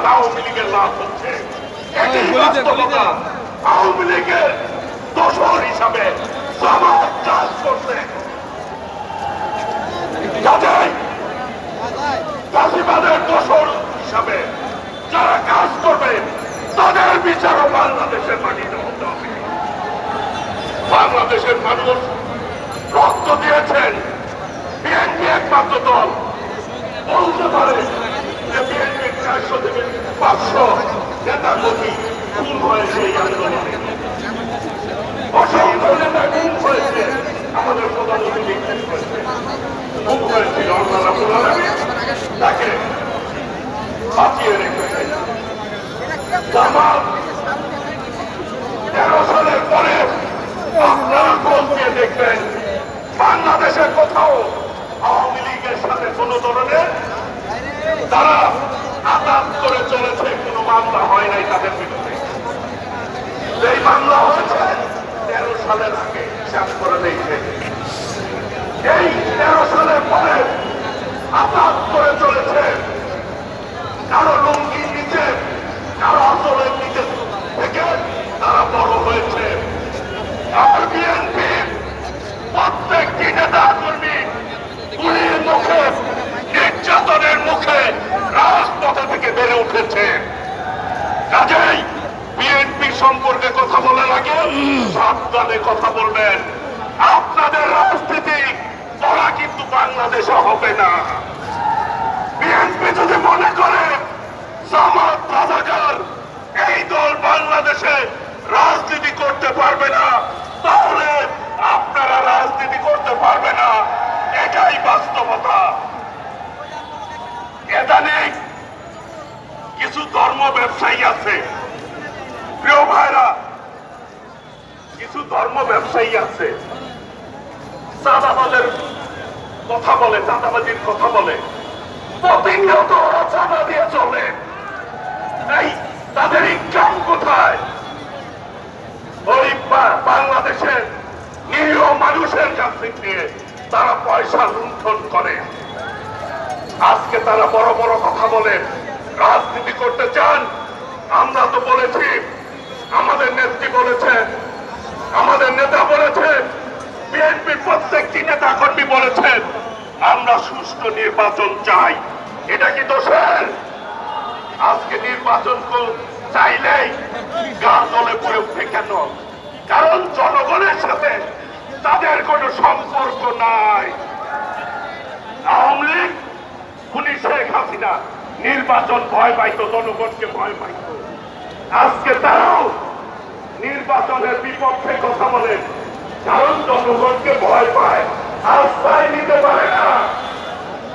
প্রতিবাদ আওয়ামী লীগের লাভ হচ্ছে। আওয়ামী লীগের দোষর হিসাবে জামাত কাজ করছে। কাজেই ফাঁসিবাদের দোষর হিসাবে যারা কাজ করবে তাদের বিচারও বাংলাদেশের মাটিতে হতে হবে। বাংলাদেশের মানুষ রক্ত দিয়েছেন। বিএনপি একমাত্র দল। বলতে পারে যে বিএনপি চারশো থেকে পাঁচশো নেতা কর্মী খুন হয়েছে এই আন্দোলনে। অসংখ্য নেতা খুন হয়েছে, আমাদের প্রধানমন্ত্রী খুন হয়েছিল আল্লাহ তাকে বাঁচিয়ে রেখেছে জামাত তেরো সালের পরে আপনারা দিয়ে দেখবেন? বাংলাদেশের কোথাও আওয়ামী লীগের সাথে কোনো ধরনের তারা আঘাত করে চলেছে, কোনো মামলা হয় নাই তাদের বিরুদ্ধে। এই মামলা হয়েছে, তেরো সালের আগে হিসাব করে দেখবে এই তেরো সালের পরে আঘাত করে চলেছে কারও লুঙ্গির নিচে কারও আসলের নিচে থেকে তারা বড় হয়েছে আর বিএনপি প্রত্যেকটি নেতা কর্মী গুলির মুখে নির্যাতনের মুখে রাজপথে থেকে বেড়ে উঠেছে। কাজেই বিএনপি সম্পর্কে কথা বলার আগে সাবধানে কথা বলবেন আপনাদের রাজনীতি ওরা কিন্তু বাংলাদেশে হবে না বিএনপি যদি মনে করে জামাত রাজাকার এই দল বাংলাদেশে রাজনীতি করতে পারবে না তাহলে আপনারা রাজনীতি করতে পারবে না এটাই বাস্তবতা এদানিং কিছু ধর্ম ব্যবসায়ী আছে প্রিয় ভাইরা কিছু ধর্ম ব্যবসায়ী আছে চাঁদাবাজের কথা বলে চাঁদাবাজির কথা বলে। প্রতিনিয়ত ওরা চাঁদা দিয়ে চলে। তাদের ইনকাম কোথায়? বাংলাদেশের নিরীহ মানুষের তারা পয়সা লুণ্ঠন করে। আজকে তারা বড় বড় কথা বলে, রাজনীতি করতে চান। আমরা তো বলেছি, আমাদের নেত্রী বলেছেন আমাদের নেতা বলেছেন বিএনপির প্রত্যেকটি নেতা কর্মী বলেছেন, আমরা সুষ্ঠু নির্বাচন চাই। এটা কি দোষের? আজকে নির্বাচন চাইলেই গান দলে পড়ে কেন? কারণ জনগণের সাথে তাদের কোনো সম্পর্ক নাই। আওয়ামী লীগ, খুনি শেখ হাসিনা, নির্বাচন ভয় পাইতো, জনগণকে ভয় পাইতো। আজকে তারাও নির্বাচনের বিপক্ষে কথা বলে। কারণ জনগণকে ভয় পায় আস্থায় নিতে পারে না।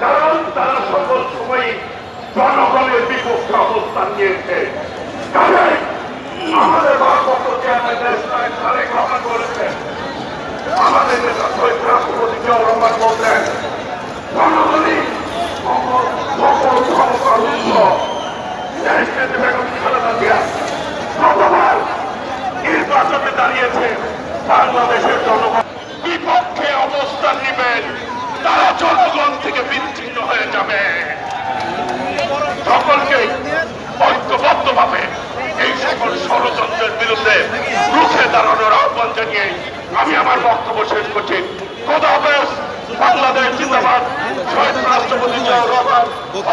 কারণ তারা সকল সময় জনগণের বিপক্ষে অবস্থান নিয়েছে। আমাদের ভারপ্রাপ্ত চেয়ারম্যান দেশ নায়ক তারেক রহমান আমাদের নেতা শহীদ রাষ্ট্রপতি জিয়াউর রহমান বলতেন জনগণই সকল সকল ক্ষমতার উৎস। দেশ বেগম খালেদা জিয়া গতবার নির্বাচনে দাঁড়িয়েছে। বাংলাদেশের জনগণ বিপক্ষে অবস্থান নেবেন তারা জনগণ থেকে বিচ্ছিন্ন হয়ে যাবে। সকলকে ঐক্যবদ্ধ ভাবে এই সকল ষড়যন্ত্রের বিরুদ্ধে রুখে দাঁড়ানোর আহ্বান জানিয়ে আমি আমার বক্তব্য শেষ করছি। হাফেজ বাংলাদেশ জিন্দাবাদ। শহীদ রাষ্ট্রপতি জিয়াউর রহমান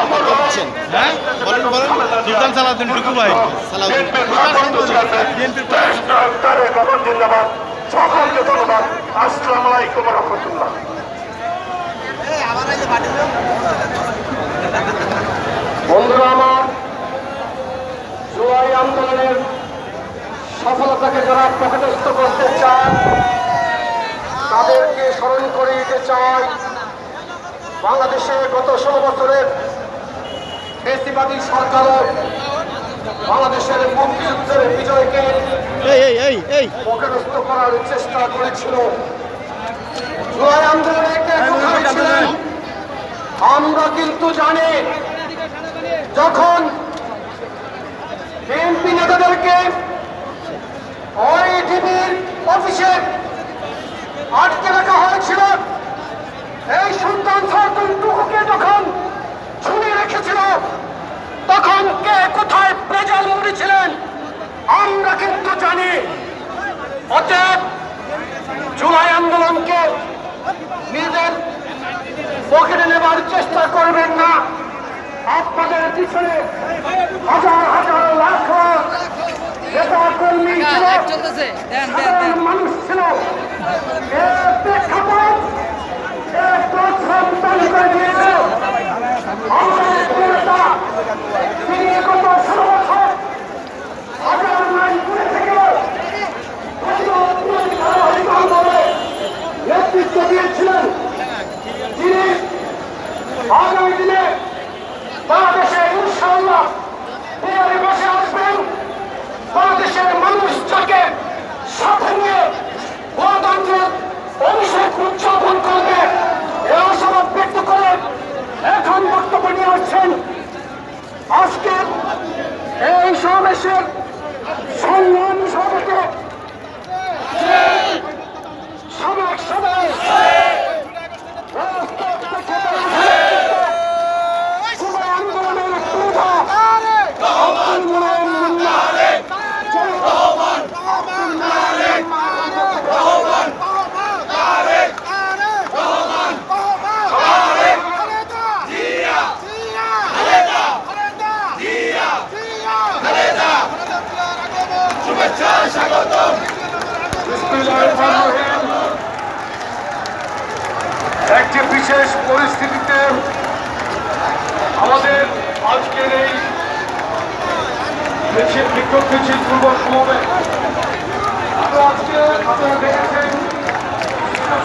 অমর করছেন হ্যাঁ বলেন বলেন। সুলতান সালাউদ্দিন টুকু ভাই। সালাউদ্দিন বিএনপির ভারপ্রাপ্ত চেয়ারম্যান দেশ নায়ক তারেক রহমান জিন্দাবাদ। সকলকে ধন্যবাদ। আসসালামু আলাইকুম রহমতুল্লাহ। বন্ধুরা আমার জুলাই আন্দোলনের সফলতাকে যারা প্রকাশিত করতে চান তাদেরকে স্মরণ করে দিতে চাই, বাংলাদেশে গত ষোলো বছরের বেশিবাদী সরকারও বাংলাদেশের মুক্তিযুদ্ধের বিজয়কে এই এই এই এই। পকারস্থ করার চেষ্টা করেছিল। জুলাই আন্দোলনে কে ছিলেন? আমরা কিন্তু জানি যখন বিএনপি নেতাদেরকে ওই ডিবির অফিসে আটকে রাখা হয়েছিল এই সুলতান সরকার টুকুকে যখন ছুঁড়ে রেখেছিল তখন কে কোথায় আমরা কিন্তু জানি অতএব জুলাই আন্দোলনকে নিজের পকেটে নেবার চেষ্টা করবেন না। আপনাদের পিছনে হাজার হাজার লাখ নেতা কর্মী ছিল মানুষ ছিল। এখন বক্তব্য নিয়ে আসছেন আজকে এই সমাবেশের সংগ্রামী সভাপতি সাবেক সবাই আন্দোলনের প্রধান আব্দুল মোলায়েম মোল্লা একটি বিশেষ পরিস্থিতিতে আমাদের আজকের এই মিছিল বিক্ষোভ মিছিল পূর্ব সমাবেশ আমরা আজকে আপনারা দেখেছেন,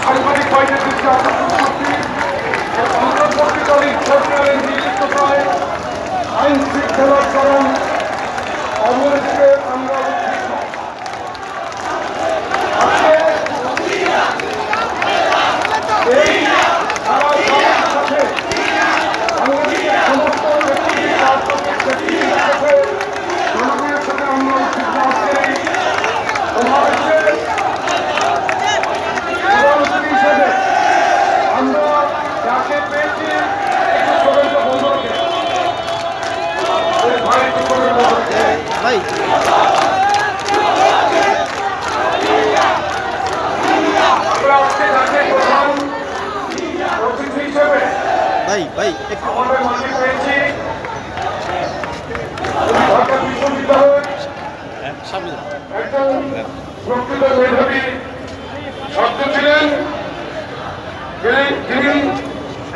সাংবাদিক বাইরের দৃষ্টি যে অন্তর্বর্তীকালীন সরকারের নিযুক্ততায় আইন শৃঙ্খলার কারণ অবরোধকে আমরা উদ্বিগ্ন। আজকে এই সারা জগতের সাথে বাংলাদেশের সমস্ত ব্যক্তি, রাজনৈতিক ব্যক্তির সাথে জনগণের সাথে আমরা উদ্বিগ্ন আজকের এই সমাবেশে প্রধানমন্ত্রী হিসেবে আমরা যাকে পেয়েছি একটু সবাইকে বন্ধ রাখে ভাই একটু করে বন্ধ রাখে। ভাই আমরা আজকে যাকে প্রধান অতিথি হিসেবে ভাই ভাই একটু আমাদের মাঝে পেয়েছি ঢাকা বিশ্ববিদ্যালয়ের সামনে যান। একজন প্রকৃত মেধাবী ছাত্র ছিলেন যিনি তিনি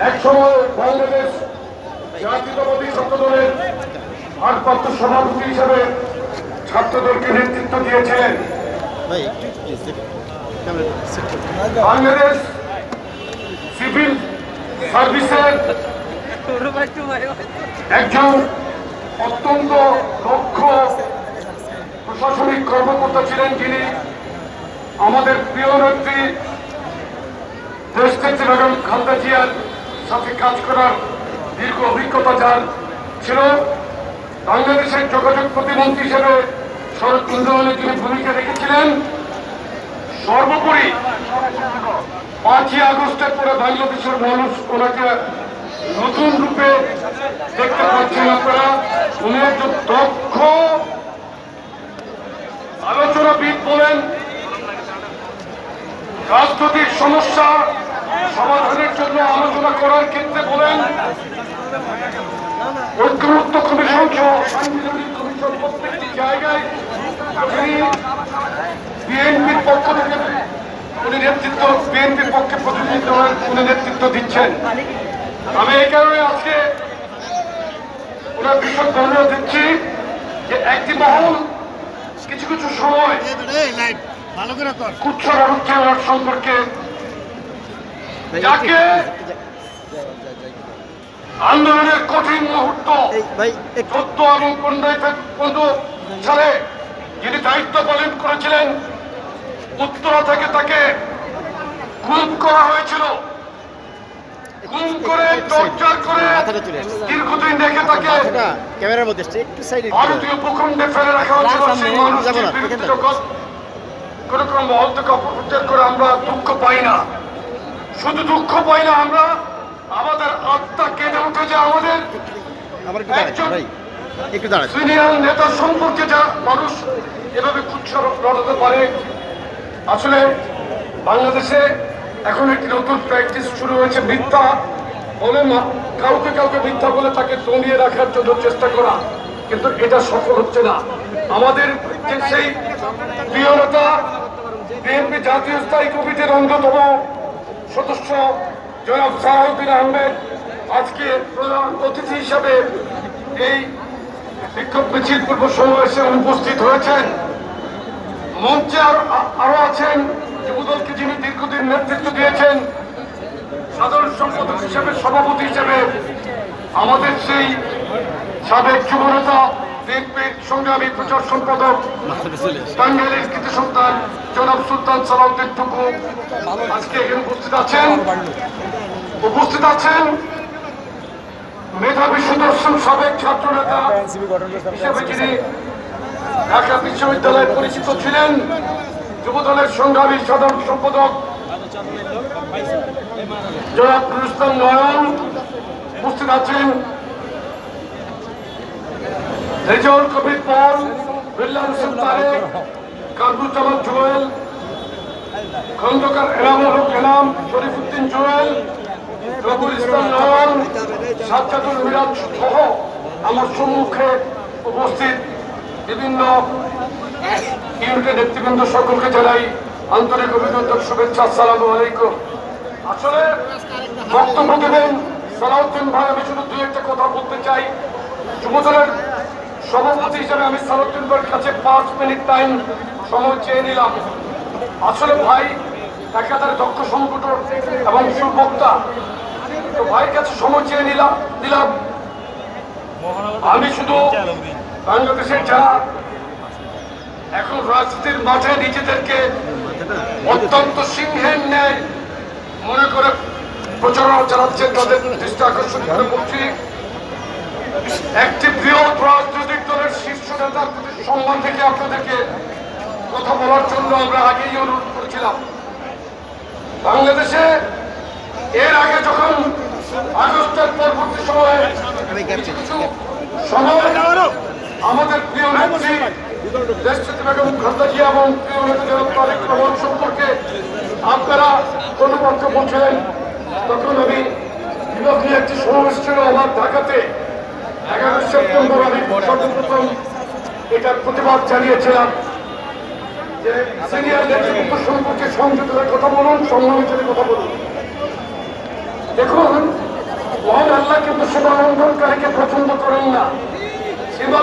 একসময় বাংলাদেশ জাতীয়তাবাদী ছাত্র দলের ভারপ্রাপ্ত সভাপতি হিসেবে ছাত্রদলকে নেতৃত্ব দিয়েছিলেন ভাই, একটু প্লিজ বাংলাদেশ সিভিল সার্ভিসের একজন অত্যন্ত দক্ষ প্রশাসনিক কর্মকর্তা ছিলেন যিনি আমাদের প্রিয় নেত্রী দেশনেত্রী বেগম খালদা জিয়ার সাথে কাজ করার দীর্ঘ অভিজ্ঞতা যার ছিল। বাংলাদেশের যোগাযোগ প্রতিমন্ত্রী হিসেবে সড়ক উন্নয়নে তিনি ভূমিকা রেখেছিলেন, সর্বোপরি পাঁচই আগস্টের পরে বাংলাদেশের মানুষ ওনাকে নতুন রূপে দেখতে পাচ্ছেন আপনারা। উনি একজন দক্ষ আলোচনাবিদ বলেন, রাজনৈতিক সমস্যা সমাধানের জন্য আলোচনা করার ক্ষেত্রে বলেন ঐক্যমুক্ত কমিশন সহ সাংবিধানিক কমিশন প্রত্যেকটি জায়গায় তিনি বিএনপির পক্ষ থেকে উনি নেতৃত্ব বিএনপির পক্ষে প্রতিনিধিত্ব উনি নেতৃত্ব দিচ্ছেন। আমি এই কারণে আজকে ওনার বিশদ বর্ণনা দিচ্ছি যে একটি মহল কিছু কিছু সময় ভালো করে কর কুচ্ছরা হচ্ছে ওনার সম্পর্কে যাকে আন্দোলনের কঠিন মুহূর্ত চোদ্দ এবং পনেরোই পনেরো সালে যিনি দায়িত্ব পালন করেছিলেন উত্তরা থেকে তাকে গুম করা হয়েছিল। গুম করে টর্চার করে মাথাটা তুলে আসছে। দীর্ঘদিন রেখে তাকে ক্যামেরার মধ্যে একটু সাইডে ভারতীয় ভূখণ্ডে ফেলে রাখা হয়েছিল। সামনে, সেই মানুষটির বিরুদ্ধে যখন কোন কোন মহল থেকে অপপ্রচার করে আমরা দুঃখ পাই না। শুধু দুঃখ পাই না আমরা আমাদের আত্মা কেঁদে উঠে যে আমাদের একজন- একটু দাঁড়াচ্ছি সিনিয়র সম্পর্কে যা মানুষ এভাবে কুচ্ছ লড়াতে পারে, আসলে বাংলাদেশে এখন একটি নতুন প্র্যাকটিস শুরু হয়েছে, মিথ্যা বলে কাউকে কাউকে মিথ্যা বলে তাকে দমিয়ে রাখার জন্য চেষ্টা করা, কিন্তু এটা সফল হচ্ছে না। আমাদের সেই প্রিয় নেতা, বিএনপি জাতীয় স্থায়ী কমিটির অন্যতম সদস্য জনাব সাহাউদ্দিন আহমেদ, আজকে প্রধান অতিথি হিসাবে এই বিক্ষোভ মিছিল পূর্ব সমাবেশে উপস্থিত হয়েছেন। মঞ্চে আরও আছেন যুবদলকে যিনি দীর্ঘদিন নেতৃত্ব দিয়েছেন, সাধারণ সম্পাদক হিসেবে, সভাপতি হিসেবে আমাদের সেই সাবেক যুবনেতা বিএনপির সংগ্রামী প্রচার সম্পাদক টাঙ্গাইলের কৃতি সন্তান, জনাব সুলতান সালাউদ্দিন টুকু, আজকে এখানে উপস্থিত আছেন। উপস্থিত আছেন মেধাবী সুদর্শন সাবেক ছাত্র নেতা হিসেবে যিনি ঢাকা বিশ্ববিদ্যালয়ে পরিচিত ছিলেন যুবদলের সংগ্রামী সাধারণ সম্পাদক জনাব নুরুস্তান নয়ন উপস্থিত আছেন। রেজাউল কবির পল বিল্লাহ হোসেন তারেক কামরুজ্জামান জুয়েল খন্দকার এনামুল হক এনাম শরীফুদ্দিন জুয়েল রবুল ইসলাম নয়ন সাজ্জাদুল মিরাজ সহ আমার সম্মুখে উপস্থিত বিভিন্ন ইউনিটের নেতৃবৃন্দ সকলকে জানাই আন্তরিক অভিনন্দন, শুভেচ্ছা, আসসালামু আলাইকুম। আসলে বক্তব্য দেবেন সালাউদ্দিন ভাই, আমি শুধু দুই একটা কথা বলতে চাই। যুবদলের সভাপতি হিসেবে আমি সালাউদ্দিন ভাইয়ের কাছে পাঁচ মিনিট টাইম সময় চেয়ে নিলাম। আসলে ভাই একাধারে দক্ষ সংগঠন এবং সুবক্তা। তো কাছে সময় চেয়ে নিলাম দিলাম আমি শুধু বাংলাদেশের যারা এখন রাজনীতির মাঠে নিজেদেরকে অত্যন্ত সিংহের ন্যায় মনে করে প্রচারণা চালাচ্ছেন, তাদের দৃষ্টি আকর্ষণ করে বলছি, একটি বৃহৎ রাজনৈতিক দলের শীর্ষ নেতার প্রতি সম্মান থেকে আপনাদেরকে কথা বলার জন্য আমরা আগেই অনুরোধ করেছিলাম। বাংলাদেশে এর আগে যখন আগস্টের পরবর্তী সময়ে আমাদের প্রিয় নেত্রী দেশটিতে বেগম খালেদা জিয়া এবং প্রিয় নেতা তারেক রহমান সম্পর্কে আপনারা কোনো বক্তব্য বলছিলেন তখন আমি বিভাগীয় একটি সমাবেশ ছিল আমার ঢাকাতে। এগারো সেপ্টেম্বর আমি সর্বপ্রথম এটার প্রতিবাদ জানিয়েছিলাম। যে সিনিয়র নেতৃত্ব সম্পর্কে সংযুক্তের কথা বলুন সম্মানিতের কথা বলুন। দেখুন, মহান আল্লাহ কিন্তু সীমা লঙ্ঘনকারীকে পছন্দ করেন না। সীমা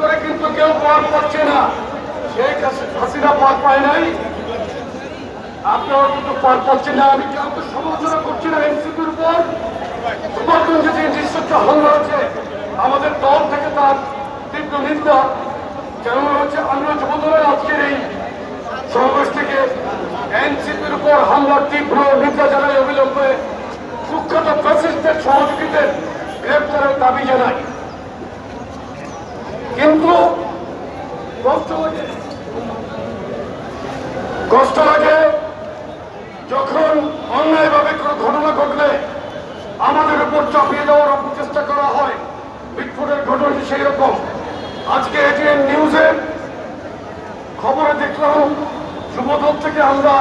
করে কিন্তু কেউ পার পাচ্ছে না। সেই হাসিনা পার পায় নাই। আপনারা কিন্তু পার পাচ্ছেন না। আমি কাউকে সমালোচনা করছি না এনসিপির উপর। গোপালগঞ্জে যে দৃশ্যটা হামলা হয়েছে, আমাদের দল থেকে তার তীব্র নিন্দা যেমন হচ্ছে আমরা যুবদলের আজকের এই সমাবেশ থেকে এনসিপির উপর হামলার তীব্র নিন্দা জানাই অবিলম্বে কুখ্যাত প্রশিষ্টের সহযোগীদের গ্রেপ্তারের দাবি জানাই কিন্তু কষ্ট লাগে কষ্ট লাগে যখন অন্যায়ভাবে কোনো ঘটনা ঘটলে আমাদের উপর চাপিয়ে দেওয়ার অপচেষ্টা করা হয় বিস্ফোটের ঘটনাটি সেই রকম আজকে এটিএন নিউজে খবরে দেখলাম যুবদল থেকে আমরা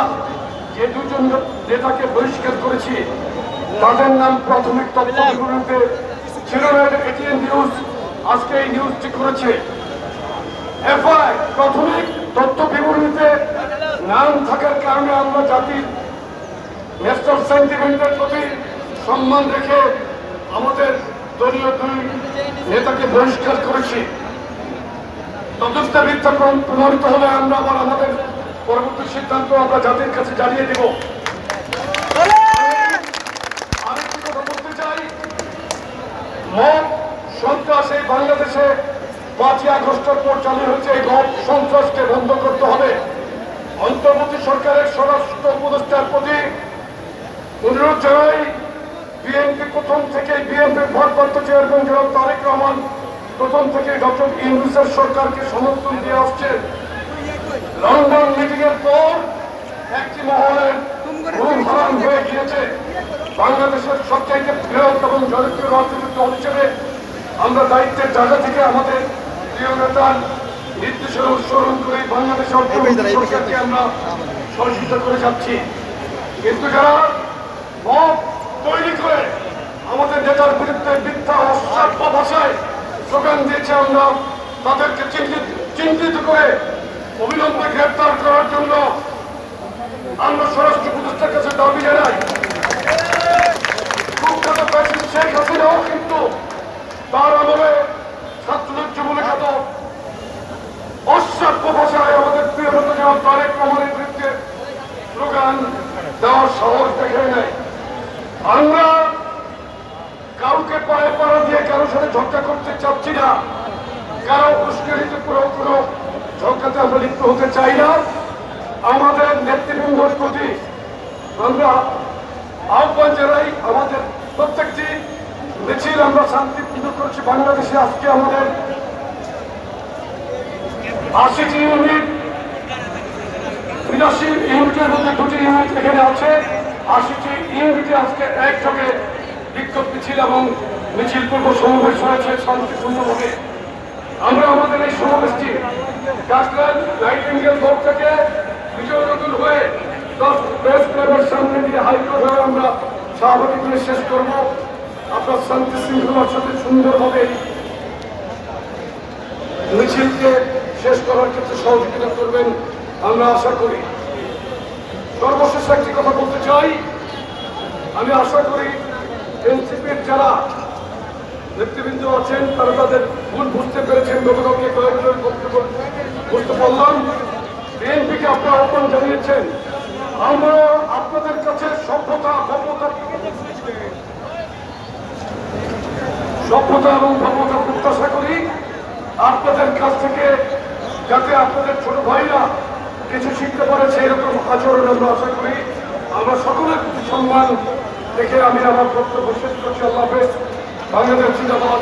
যে দুজন নেতাকে বহিষ্কার করেছি তাদের নাম প্রাথমিক তথ্য বিবরণীতে ছিল না এটিএন নিউজ নিউজটি করেছে। এফআই প্রাথমিক তথ্য বিবরণীতে নাম থাকার কারণে আমরা জাতির ন্যাশনাল সেন্টিমেন্টের প্রতি সম্মান রেখে আমাদের দলীয় দুই নেতাকে বহিষ্কার করেছি। তদন্ত মিথ্যা প্রমাণিত হলে আমরা আবার আমাদের পরবর্তী সিদ্ধান্ত আমরা জাতির কাছে জানিয়ে দেব। আরেকটি কথা বলতে চাই মব সন্ত্রাস এই বাংলাদেশে পাঁচই আগস্টের পর চালু হয়েছে এই সন্ত্রাসকে বন্ধ করতে হবে। অন্তর্বর্তী সরকারের স্বরাষ্ট্র উপদেষ্টার প্রতি অনুরোধ জানাই, বিএনপি প্রথম থেকে বিএনপির ভারপ্রাপ্ত চেয়ারম্যান জনাব তারেক রহমান প্রথম থেকে ডক্টর ইউনুসের সরকারকে সমর্থন দিয়ে আসছেন। লন্ডন মিটিং এর পর একটি মহলের হয়ে গিয়েছে। বাংলাদেশের সবচাইতে বৃহৎ এবং জনপ্রিয় রাজনৈতিক দল হিসেবে আমরা দায়িত্বের জায়গা থেকে আমাদের প্রিয় নেতার নির্দেশের অনুসরণ করে বাংলাদেশ সরকারকে আমরা সহযোগিতা করে যাচ্ছি। কিন্তু যারা মত তৈরি করে আমাদের নেতার বিরুদ্ধে মিথ্যা অশ্রাব্য ভাষায় স্লোগান দিয়েছে আমরা তাদেরকে চিহ্নিত করে অবিলম্বে গ্রেপ্তার করার জন্য আমরা স্বরাষ্ট্র প্রতিষ্ঠার কাছে দাবি জানাই। কুখ্যাত শেখ হাসিনাও কিন্তু তার আমলে ছাত্রদের যুবলীগ খ্যাত অশ্রাব্য ভাষায় আমাদের প্রিয় জনাব তারেক রহমানের বিরুদ্ধে স্লোগান দেওয়ার সাহস দেখে নেয় আমরা কাউকে পায়ে পাড়া দিয়ে কারোর সাথে ঝগড়া করতে চাচ্ছি না। কারও উস্কানিতে কোনো কোনো ঝগড়াতে আমরা লিপ্ত হতে চাই না। আমাদের নেতৃবৃন্দর প্রতি আমরা আহ্বান জানাই আমাদের প্রত্যেকটি মিছিল আমরা শান্তিপূর্ণ করছি। বাংলাদেশে আজকে আমাদের আশিটি ইউনিট বিরাশি ইউনিটের মধ্যে দুটি ইউনিট এখানে আছে। আশিটি ইউনিটে আজকে একযোগে বিক্ষোভ মিছিল এবং মিছিল পূর্ব সমাবেশ হয়েছে শান্তিপূর্ণভাবে। আমরা আমাদের এই সমাবেশটি কাকরান নাইটিঙ্গেল বোর্ড থেকে বিজয় নতুন হয়ে দশ প্রেস ক্লাবের সামনে দিয়ে হাইকোর্ট হয়ে আমরা সভাপতি শেষ করব। আপনার শান্তি শৃঙ্খলার সাথে সুন্দরভাবে মিছিলকে শেষ করার ক্ষেত্রে সহযোগিতা করবেন, আমরা আশা করি। সর্বশেষ একটি কথা বলতে চাই। আমি আশা করি এনসিপির যারা নেতৃবৃন্দ আছেন, তারা তাদের ভুল বুঝতে পেরেছেন। গতকালকে কয়েকজন বুঝতে পারলাম। বিএনপিকে আপনারা আহ্বান জানিয়েছেন, আমরা আপনাদের কাছে সভ্যতা, ভব্যতা সভ্যতা এবং ধর্মতা প্রত্যাশা করি। আপনাদের কাছ থেকে যাতে আপনাদের ছোট ভাইরা কিছু শিখতে পারে, সেই রকম আচরণ আমরা আশা করি। আমরা সকলের প্রতি সম্মান দেখে আমি আমার বক্তব্য শেষ করছি। আল্লাহ বাংলাদেশ জিন্দাবাদ।